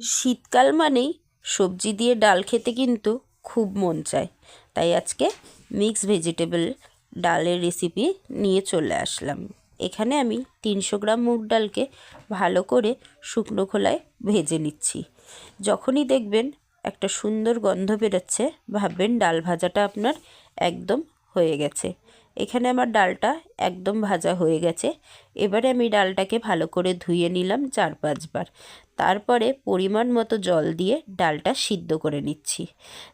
শীতকাল মানেই সবজি দিয়ে ডাল খেতে কিন্তু খুব মন চায়। তাই আজকে মিক্স ভেজিটেবল ডালের রেসিপি নিয়ে চলে আসলাম। এখানে আমি তিনশো গ্রাম মুগ ডালকে ভালো করে শুকনো খোলায় ভেজে নিচ্ছি। যখনই দেখবেন একটা সুন্দর গন্ধ বেরোচ্ছে, ভাববেন ডাল ভাজাটা আপনার একদম হয়ে গেছে। এখানে আমার ডালটা একদম ভাজা হয়ে গেছে। এবারে আমি ডালটাকে ভালো করে ধুয়ে নিলাম চার পাঁচবার। তারপরে পরিমাণ মতো জল দিয়ে ডালটা সিদ্ধ করে নিচ্ছি।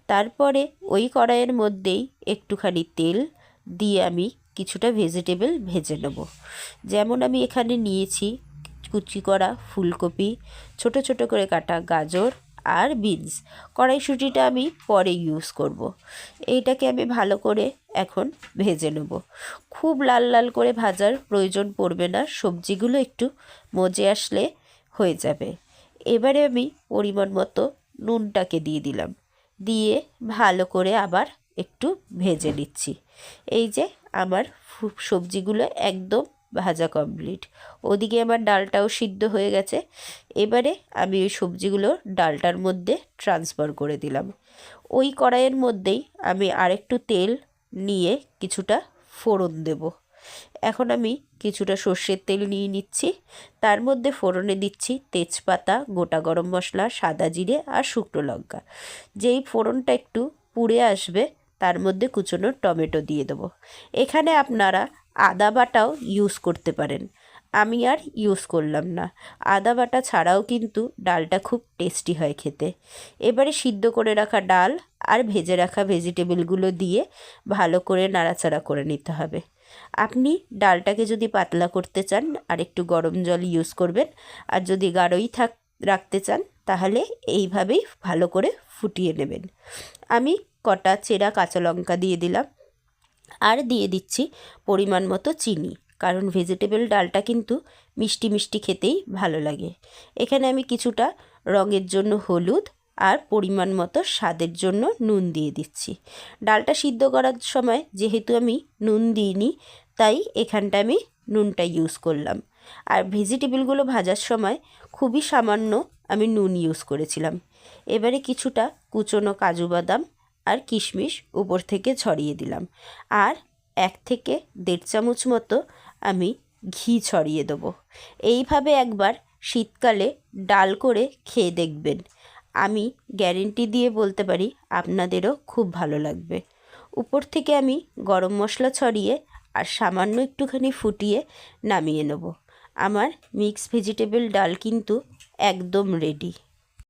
তারপরে ওই কড়াইয়ের মধ্যেই একটুখানি তেল দিয়ে আমি কিছুটা ভেজিটেবল ভেজে নেব। যেমন আমি এখানে নিয়েছি কুচি করা ফুলকপি, ছোট ছোট করে কাটা গাজর আর বিনস। কড়াইশুঁটিটা আমি পরে ইউজ করব। এইটাকে আমি ভালো করে এখন ভেজে নেব। খুব লাল লাল করে ভাজার প্রয়োজন পড়বে না, সবজিগুলো একটু মজে আসলে হয়ে যাবে। এবারে আমি পরিমাণ মতো নুনটাকে দিয়ে দিলাম। দিয়ে ভালো করে আবার একটু ভেজে নিচ্ছি। এই যে আমার সবজিগুলো একদম ভাজা কমপ্লিট ওদিকে আমার ডালটাও সিদ্ধ হয়ে গেছে। এবারে আমি ওই সবজিগুলো ডালটার মধ্যে ট্রান্সফার করে দিলাম। ওই কড়াইয়ের মধ্যেই আমি আরেকটু তেল নিয়ে কিছুটা ফোড়ন দেব। এখন আমি কিছুটা সর্ষের তেল নিয়ে নিচ্ছি। তার মধ্যে ফোড়নে দিচ্ছি তেজপাতা, গোটা গরম মশলা, সাদা জিরে আর শুকনো লঙ্কা। যেই ফোড়নটা একটু পুড়ে আসবে, তার মধ্যে কুচোনো টমেটো দিয়ে দেবো। এখানে আপনারা আদা বাটাও ইউজ করতে পারেন। আমি আর ইউজ করলাম না। আদা বাটা ছাড়াও কিন্তু ডালটা খুব টেস্টি হয় খেতে। এবারে সিদ্ধ করে রাখা ডাল আর ভেজে রাখা ভেজিটেবলগুলো দিয়ে ভালো করে নাড়াচাড়া করে নিতে হবে। আপনি ডালটাকে যদি পাতলা করতে চান আর একটু গরম জল ইউজ করবেন, আর যদি গাঢ়ই থাক, রাখতে চান, তাহলে এইভাবেই ভালো করে ফুটিয়ে নেবেন। আমি কটা চেরা কাঁচা লঙ্কা দিয়ে দিলাম। আর দিয়ে দিচ্ছি পরিমাণ মতো চিনি। কারণ ভেজিটেবল ডালটা কিন্তু মিষ্টি মিষ্টি খেতেই ভালো লাগে। এখানে আমি কিছুটা রঙের জন্য হলুদ আর পরিমাণ মতো স্বাদের জন্য নুন দিয়ে দিচ্ছি। ডালটা সিদ্ধ করার সময় যেহেতু আমি নুন দিইনি, তাই এখানটা আমি নুনটা ইউজ করলাম। আর ভেজিটেবলগুলো ভাজার সময় খুবই সামান্য আমি নুন ইউজ করেছিলাম। এবারে কিছুটা কুচনো কাজু বাদাম আর কিশমিশ উপর থেকে ছড়িয়ে দিলাম। আর এক থেকে দেড় চামচ মতো আমি ঘি ছড়িয়ে দেবো। এইভাবে একবার শীতকালে ডাল করে খেয়ে দেখবেন। আমি গ্যারেন্টি দিয়ে বলতে পারি আপনাদেরও খুব ভালো লাগবে। উপর থেকে আমি গরম মশলা ছড়িয়ে আর সামান্য একটুখানি ফুটিয়ে নামিয়ে নেব। আমার মিক্স ভেজিটেবল ডাল কিন্তু একদম রেডি